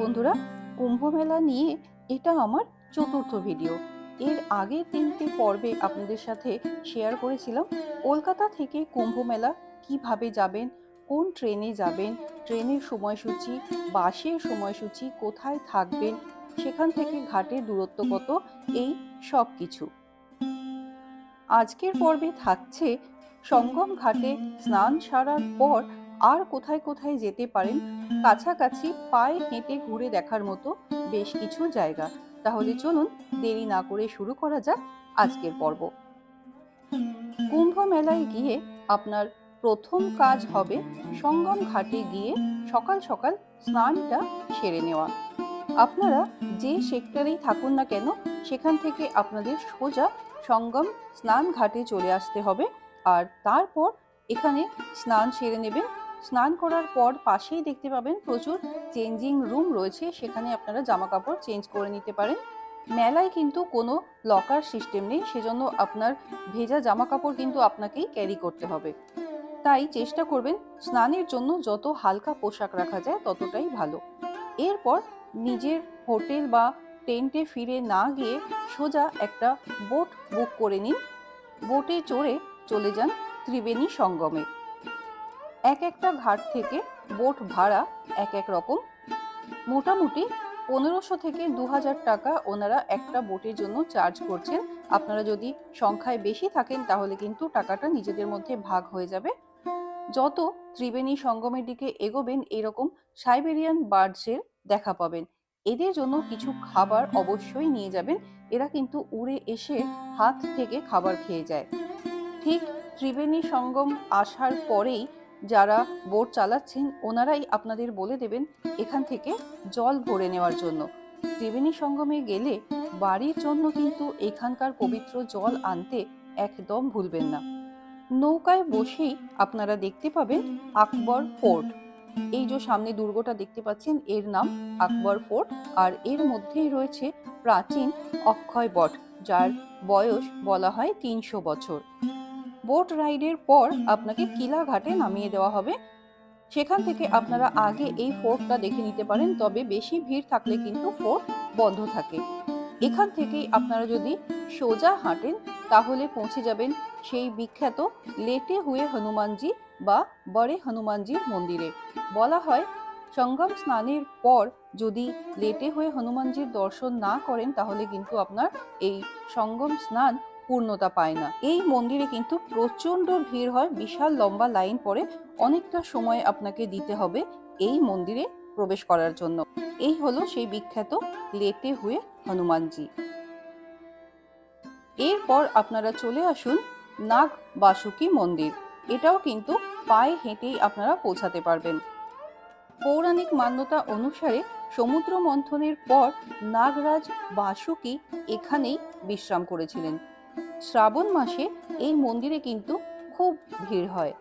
বন্ধুরা কুম্ভ মেলা নিয়ে এটা আমার চতুর্থ ভিডিও এর আগের তিনটে পর্বে আপনাদের সাথে শেয়ার করেছিলাম। কলকাতা থেকে কুম্ভ মেলা কীভাবে যাবেন, কোন ট্রেনে যাবেন ট্রেনের সময়সূচি, বাসের সময়সূচি, কোথায় থাকবেন, সেখান থেকে ঘাটের দূরত্ব কত, এই সব কিছু। আজকের পর্বে থাকছে সঙ্গম ঘাটে স্নান সারার পর আর কোথায় কোথায় যেতে পারেন, কাছাকাছি পায়ে হেঁটে ঘুরে দেখার মতো বেশ কিছু জায়গা। তাহলে চলুন দেরি না করে শুরু করা যাক আজকের পর্ব। কুম্ভ মেলায় গিয়ে আপনার প্রথম কাজ হবে সঙ্গম ঘাটে গিয়ে সকাল সকাল স্নানটা সেরে নেওয়া। আপনারা যে সেক্টরেই থাকুন না কেন, সেখান থেকে আপনাদের সোজা সঙ্গম স্নান ঘাটে চলে আসতে হবে। আর তারপর এখানে স্নান সেরে নেবেন স্নান করার পর পাশেই দেখতে পাবেন প্রচুর চেঞ্জিং রুম রয়েছে। সেখানে আপনারা জামা কাপড় চেঞ্জ করে নিতে পারেন। মেলায় কিন্তু কোনো লকার সিস্টেম নেই, সেজন্য আপনার ভেজা জামা কাপড় কিন্তু আপনাকেই ক্যারি করতে হবে। তাই চেষ্টা করবেন স্নানের জন্য যত হালকা পোশাক রাখা যায় ততটাই ভালো। এরপর নিজের হোটেল বা টেন্টে ফিরে না গিয়ে সোজা একটা বোট বুক করে নিন। বোটে চড়ে চলে যান ত্রিবেণী সঙ্গমে। এক একটা ঘাট থেকে বোট ভাড়া এক এক রকম। মোটামুটি পনেরোশো থেকে দু হাজার টাকা ওনারা একটা বোটের জন্য চার্জ করছেন। আপনারা যদি সংখ্যায় বেশি থাকেন, তাহলে কিন্তু টাকাটা নিজেদের মধ্যে ভাগ হয়ে যাবে। যত ত্রিবেণী সঙ্গমের দিকে এগোবেন, এরকম সাইবেরিয়ান বার্ডসের দেখা পাবেন। এদের জন্য কিছু খাবার অবশ্যই নিয়ে যাবেন। এরা কিন্তু উড়ে এসে হাত থেকে খাবার খেয়ে যায়। ঠিক ত্রিবেণী সঙ্গম আসার পরেই যারা বোট চালাচ্ছেন, ওনারাই আপনাদের বলে দেবেন এখান থেকে জল ভরে নেওয়ার জন্য। ত্রিবেণী সঙ্গমে গেলে বাড়ির জন্য কিন্তু এখানকার পবিত্র জল আনতে একদম ভুলবেন না। নৌকায় বসেই আপনারা দেখতে পাবেন আকবর ফোর্ট। এই যে সামনে দুর্গটা দেখতে পাচ্ছেন, এর নাম আকবর ফোর্ট আর এর মধ্যেই রয়েছে প্রাচীন অক্ষয় বট, যার বয়স বলা হয় তিনশো বছর। বোট রাইডের পর আপনাকে কিলা ঘাটে নামিয়ে দেওয়া হবে। সেখান থেকে আপনারা আগে এই ফোর্টটা দেখে নিতে পারেন তবে বেশি ভিড় থাকলে কিন্তু ফোর্ট বন্ধ থাকে। এখান থেকেই আপনারা যদি সোজা হাঁটেন তাহলে পৌঁছে যাবেন সেই বিখ্যাত লেটে হুয়ে হনুমানজি বা বড়ে হনুমানজির মন্দিরে। বলা হয় সঙ্গম স্নানের পর যদি লেটে হয়ে হনুমানজির দর্শন না করেন তাহলে কিন্তু আপনার এই সঙ্গম স্নান পূর্ণতা পায় না। এই মন্দিরে কিন্তু প্রচণ্ড ভিড় হয়, বিশাল লম্বা লাইন পরে অনেকটা সময় আপনাকে দিতে হবে এই মন্দিরে প্রবেশ করার জন্য। এই হলো সেই বিখ্যাত লেটে হুয়ে হনুমানজি। এরপর আপনারা চলে আসুন নাগ বাসুকি মন্দির। এটাও কিন্তু পায়ে হেঁটেই আপনারা পৌঁছাতে পারবেন। পৌরাণিক মান্যতা অনুসারে সমুদ্র মন্থনের পর নাগরাজ বাসুকি এখানেই বিশ্রাম করেছিলেন। শ্রাবণ মাসে এই মন্দিরে কিন্তু খুব ভিড় হয়।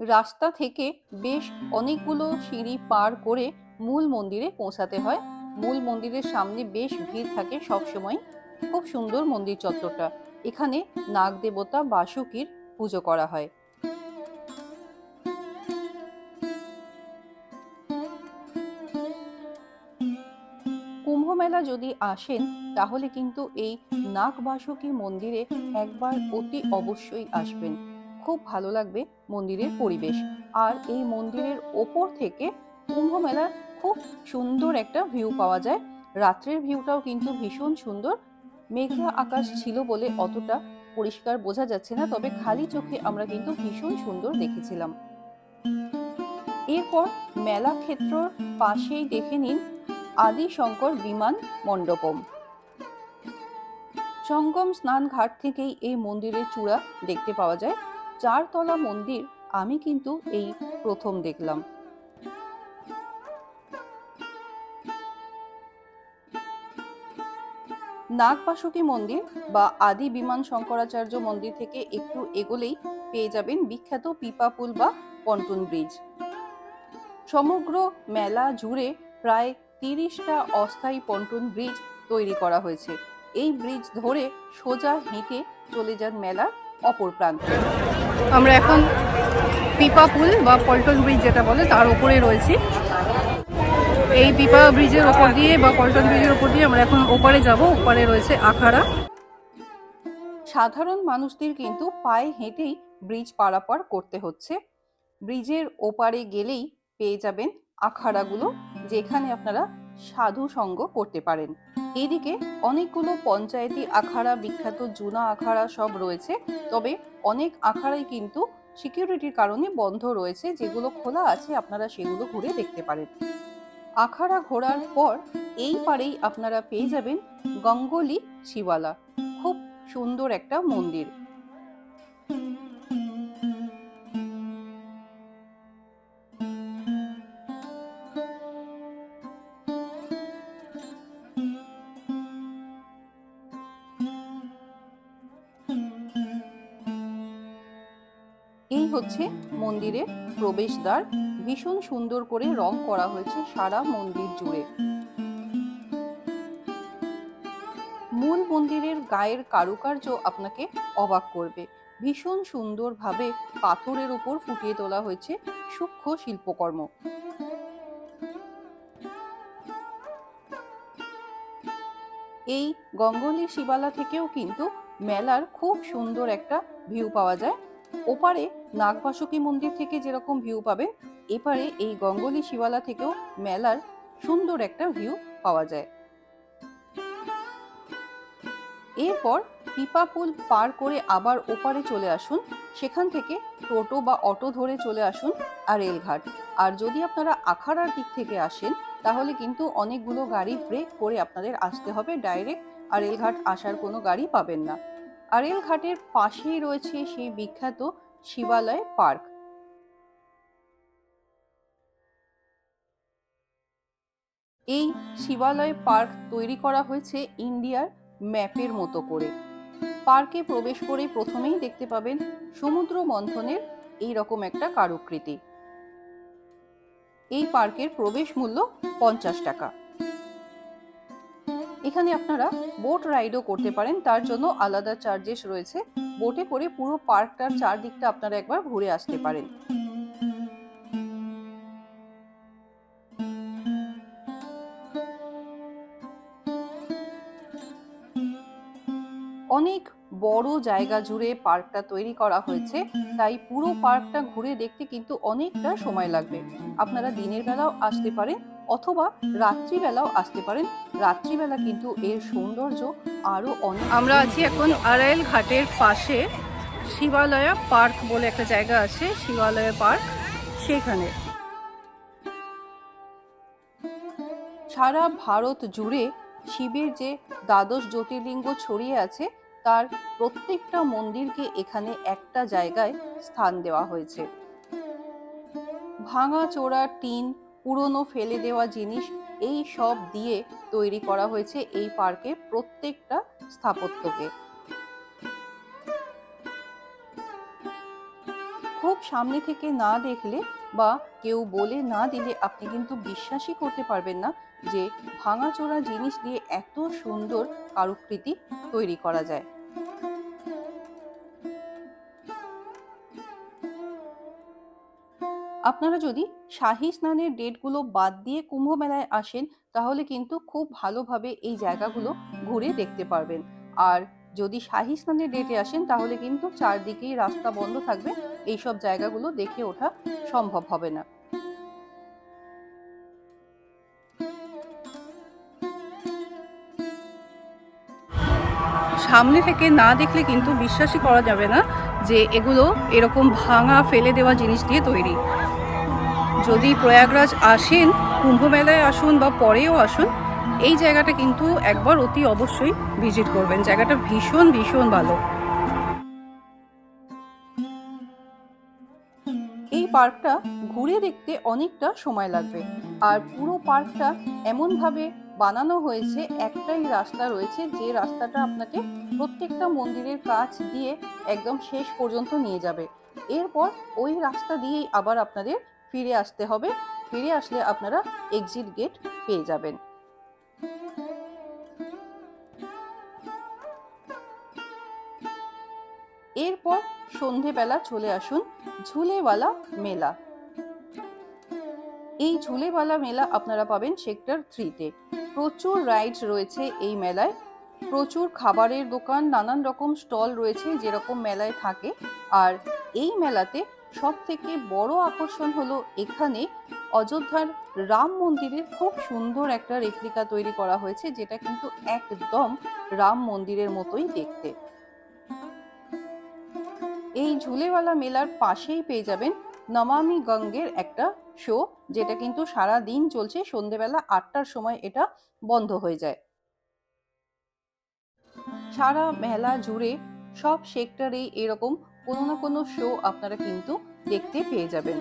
রাস্তা থেকে বেশ অনেকগুলো সিঁড়ি পার করে মূল মন্দিরে পৌঁছাতে হয়। মূল মন্দিরের সামনে বেশ ভিড় থাকে সব সময় খুব সুন্দর মন্দির চত্বরটা। এখানে নাগ দেবতা বাসুকির পুজো করা হয়। কুম্ভ যদি আসেন তাহলে কিন্তু এই নাগ বাসুকি মন্দিরে একবার অতি অবশ্যই আসবেন। খুব ভালো লাগবে মন্দিরের পরিবেশ। আর এই মন্দিরের ওপর থেকে কুম্ভ মেলার খুব সুন্দর একটা ভিউ পাওয়া যায়। রাত্রের ভিউটাও কিন্তু ভীষণ সুন্দর। মেঘলা আকাশ ছিল বলে অতটা পরিষ্কার বোঝা যাচ্ছে না, তবে খালি চোখে আমরা কিন্তু ভীষণ সুন্দর দেখেছিলাম। এরপর মেলা ক্ষেত্র পাশেই দেখে নিন আদি শঙ্কর বিমান মণ্ডপম। সঙ্গম স্নান ঘাট থেকেই এই মন্দিরের চূড়া দেখতে পাওয়া যায়। চারতলা মন্দির আমি কিন্তু এই প্রথম দেখলাম। নাগবাসুকী মন্দির বা আদি বিমান শঙ্করাচার্য মন্দির থেকে একটু এগোলেই পেয়ে যাবেন বিখ্যাত পিপাপুল বা পন্টুন ব্রিজ। সমগ্র মেলা জুড়ে প্রায় তিরিশটা অস্থায়ী পন্টুন ব্রিজ তৈরি করা হয়েছে। এই ব্রিজ ধরে সোজা হেঁটে চলে যান মেলার অপর প্রান্তে। আমরা এখন পিপা পুল বা পল্টন ব্রিজ যেটা বলে তার উপরে রয়েছি। এই পিপা ব্রিজের ওপর দিয়ে বা পল্টন ব্রিজের ওপর দিয়ে আমরা এখন ওপারে যাব। ওপারে রয়েছে আখাড়া। সাধারণ মানুষদের কিন্তু পায়ে হেঁটেই ব্রিজ পারাপার করতে হচ্ছে। ব্রিজের ওপারে গেলেই পেয়ে যাবেন আখাড়াগুলো। যেখানে আপনারা সাধু সঙ্গ করতে পারেন। এদিকে অনেকগুলো পঞ্চায়েতি আখাড়া, বিখ্যাত জুনা আখাড়া সব রয়েছে, তবে অনেক আখাড়াই কিন্তু সিকিউরিটির কারণে বন্ধ রয়েছে, যেগুলো খোলা আছে আপনারা সেগুলো ঘুরে দেখতে পারেন। আখাড়া ঘোরার পর এই পারেই আপনারা পেয়ে যাবেন গঙ্গোলি শিবালা। খুব সুন্দর একটা মন্দির। হচ্ছে মন্দিরের প্রবেশদ্বার। ভীষণ সুন্দর করে রং করা হয়েছে সারা মন্দির জুড়ে। মূল মন্দিরের গায়ের কারুকার্য আপনাকে অবাক করবে। ভীষণ সুন্দরভাবে পাথরের উপর ফুটিয়ে তোলা হয়েছে সূক্ষ্ম শিল্পকর্ম। এই গঙ্গলি শিবালা থেকেও কিন্তু মেলার খুব সুন্দর একটা ভিউ পাওয়া যায়। ওপারে নাগবাসুকী মন্দির থেকে যেরকম ভিউ পাবেন এপারে এই গঙ্গলি শিবালা থেকেও মেলার সুন্দর একটা ভিউ পাওয়া যায়। এরপর পিপা পুল পার করে আবার ওপারে চলে আসুন, সেখান থেকে টোটো বা অটো ধরে চলে আসুন আর রেলঘাট। আর যদি আপনারা আখাড়ার দিক থেকে আসেন, তাহলে কিন্তু অনেকগুলো গাড়ি ব্রেক করে আপনাদের আসতে হবে ডাইরেক্ট আর রেলঘাট আসার কোনো গাড়ি পাবেন না। আর রেলঘাটের পাশেই রয়েছে সেই বিখ্যাত শিবালয় পার্ক। এই শিবালয় পার্ক তৈরি করা হয়েছে ইন্ডিয়ার ম্যাপের মতো করে। পার্কে প্রবেশ করে প্রথমেই দেখতে পাবেন সমুদ্র মন্থনের এই রকম একটা কারুকৃতি। এই পার্কের প্রবেশ মূল্য পঞ্চাশ টাকা। এখানে আপনারা বোট রাইডও করতে পারেন। তার জন্য আলাদা চার্জেস রয়েছে। বোটে করে পুরো পার্কটার চারদিকটা আপনারা একবার ঘুরে আসতে পারেন। অনেক বড় জায়গা জুড়ে পার্কটা তৈরি করা হয়েছে। তাই পুরো পার্কটা ঘুরে দেখতে কিন্তু অনেকটা সময় লাগবে। আপনারা দিনের বেলাও আসতে পারেন অথবা রাত্রিবেলাও আসতে পারেন। রাত্রিবেলা কিন্তু এর সৌন্দর্য আরও অনেক আমরা আছি এখন আড়াইল ঘাটের পাশে শিবালয়া পার্ক বলে একটা জায়গা আছে শিবালয়া পার্ক। সেখানে সারা ভারত জুড়ে শিবের যে দ্বাদশ জ্যোতির্লিঙ্গ ছড়িয়ে আছে তার প্রত্যেকটা মন্দিরকে এখানে একটা জায়গায় স্থান দেওয়া হয়েছে। ভাঙা চোরা টিন, পুরনো ফেলে দেওয়া জিনিস, এই সব দিয়ে তৈরি করা হয়েছে এই পার্কের প্রত্যেকটা স্থাপত্যকে। সামনে থেকে না দেখলে বা কেউ বলে না দিলে আপনি কিন্তু বিশ্বাসই করতে পারবেন না যে ভাঙাচোরা জিনিস দিয়ে এত সুন্দর কারুকৃতি তৈরি করা যায়। আপনারা যদি শাহী স্নানের ডেটগুলো বাদ দিয়ে কুম্ভ মেলায় আসেন, তাহলে কিন্তু খুব ভালোভাবে এই জায়গাগুলো ঘুরে দেখতে পারবেন। আর যদি শাহী স্নানের ডেটে আসেন, তাহলে কিন্তু চারদিকেই রাস্তা বন্ধ থাকবে এইসব জায়গাগুলো দেখে ওঠা সম্ভব হবে না। সামনে থেকে না দেখলে কিন্তু বিশ্বাসই করা যাবে না যে এগুলো এরকম ভাঙা, ফেলে দেওয়া জিনিস দিয়ে তৈরি। যদি প্রয়াগরাজ আসেন কুম্ভ মেলায় আসুন বা পরেও আসুন, এই জায়গাটা কিন্তু একবার অতি অবশ্যই ভিজিট করবেন। জায়গাটা ভীষণ ভীষণ ভালো। পার্কটা ঘুরে দেখতে অনেকটা সময় লাগবে। আর পুরো পার্কটা এমনভাবে বানানো হয়েছে, একটাই রাস্তা রয়েছে, যে রাস্তাটা আপনাকে প্রত্যেকটা মন্দিরের কাছ দিয়ে একদম শেষ পর্যন্ত নিয়ে যাবে। এরপর ওই রাস্তা দিয়েই আবার আপনাদের ফিরে আসতে হবে। ফিরে আসলে আপনারা এক্সিট গেট পেয়ে যাবেন। এরপর সন্ধেবেলা চলে আসুন ঝুলেওয়ালা মেলা। এই ঝুলেওয়ালা মেলা আপনারা পাবেন সেক্টর থ্রিতে। প্রচুর রাইডস রয়েছে এই মেলায়। প্রচুর খাবারের দোকান, নানান রকম স্টল রয়েছে যেরকম মেলায় থাকে। আর এই মেলাতে সব থেকে বড় আকর্ষণ হলো এখানে অযোধ্যার রাম মন্দিরের খুব সুন্দর একটা রেপ্লিকা তৈরি করা হয়েছে, যেটা কিন্তু একদম রাম মন্দিরের মতোই দেখতে। এই ঝুলেওয়ালা মেলার পাশেই পেয়ে যাবেন নমামি গঙ্গের একটা শো যেটা কিন্তু সারা দিন চলছে। সন্ধেবেলা আটটার সময় এটা বন্ধ হয়ে যায়। সারা মেলা জুড়ে সব সেক্টরেই এরকম কোনো না কোনো শো আপনারা কিন্তু দেখতে পেয়ে যাবেন।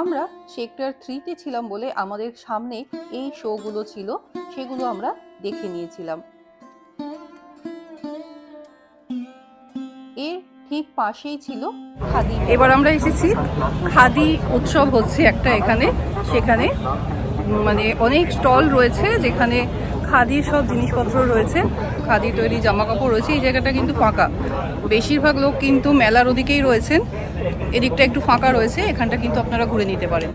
আমরা সেক্টর থ্রিতে ছিলাম বলে আমাদের সামনে এই শোগুলো ছিল, সেগুলো আমরা দেখে নিয়েছিলাম। ঠিক পাশেই ছিল খাদি। এবার আমরা এসেছি। খাদি উৎসব হচ্ছে একটা এখানে। সেখানে মানে অনেক স্টল রয়েছে যেখানে খাদির সব জিনিসপত্র রয়েছে। খাদি তৈরি জামা কাপড় রয়েছে। এই জায়গাটা কিন্তু ফাঁকা। বেশিরভাগ লোক কিন্তু মেলার ওদিকেই রয়েছেন। এদিকটা একটু ফাঁকা রয়েছে। এখানটা কিন্তু আপনারা ঘুরে নিতে পারেন।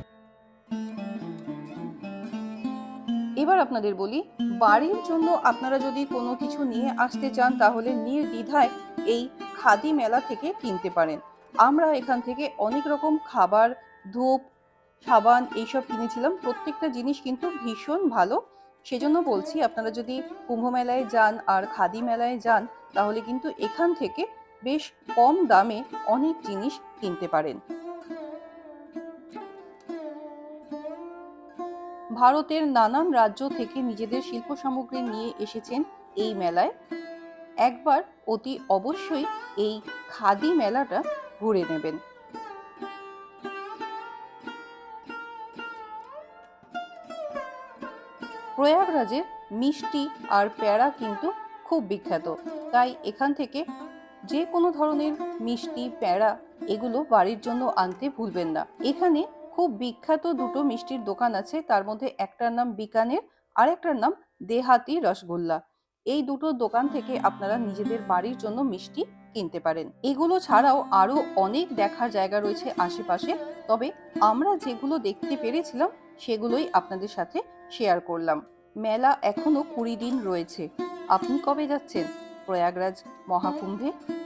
আপনাদের বলি, বাড়ির জন্য আপনারা যদি কোনো কিছু নিয়ে আসতে চান তাহলে নির্দ্বিধায় এই খাদি মেলা থেকে কিনতে পারেন। আমরা এখান থেকে অনেক রকম খাবার, ধূপ, সাবান এইসব কিনেছিলাম। প্রত্যেকটা জিনিস কিন্তু ভীষণ ভালো। সেজন্য বলছি, আপনারা যদি কুম্ভ মেলায় যান আর খাদি মেলায় যান, তাহলে কিন্তু এখান থেকে বেশ কম দামে অনেক জিনিস কিনতে পারেন। ভারতের নানান রাজ্য থেকে নিজেদের শিল্প সামগ্রী নিয়ে এসেছেন এই মেলায়। একবার অতি অবশ্যই এই খাদি মেলাটা ঘুরে নেবেন। প্রয়াগরাজের মিষ্টি আর প্যাড়া কিন্তু খুব বিখ্যাত। তাই এখান থেকে যে কোনো ধরনের মিষ্টি প্যাড়া এগুলো বাড়ির জন্য আনতে ভুলবেন না। এখানে খুব বিখ্যাত দুটো মিষ্টির দোকান আছে। তার মধ্যে একটার নাম বিকানের আর একটার নাম দেহাতি রসগোল্লা। এই দুটো দোকান থেকে আপনারা নিজেদের বাড়ির জন্য মিষ্টি কিনতে পারেন। এগুলো ছাড়াও আরও অনেক দেখার জায়গা রয়েছে আশেপাশে। তবে আমরা যেগুলো দেখতে পেরেছিলাম, সেগুলোই আপনাদের সাথে শেয়ার করলাম। মেলা এখনও কুড়ি দিন রয়েছে। আপনি কবে যাচ্ছেন? প্রয়াগরাজ মহাকুম্ভে?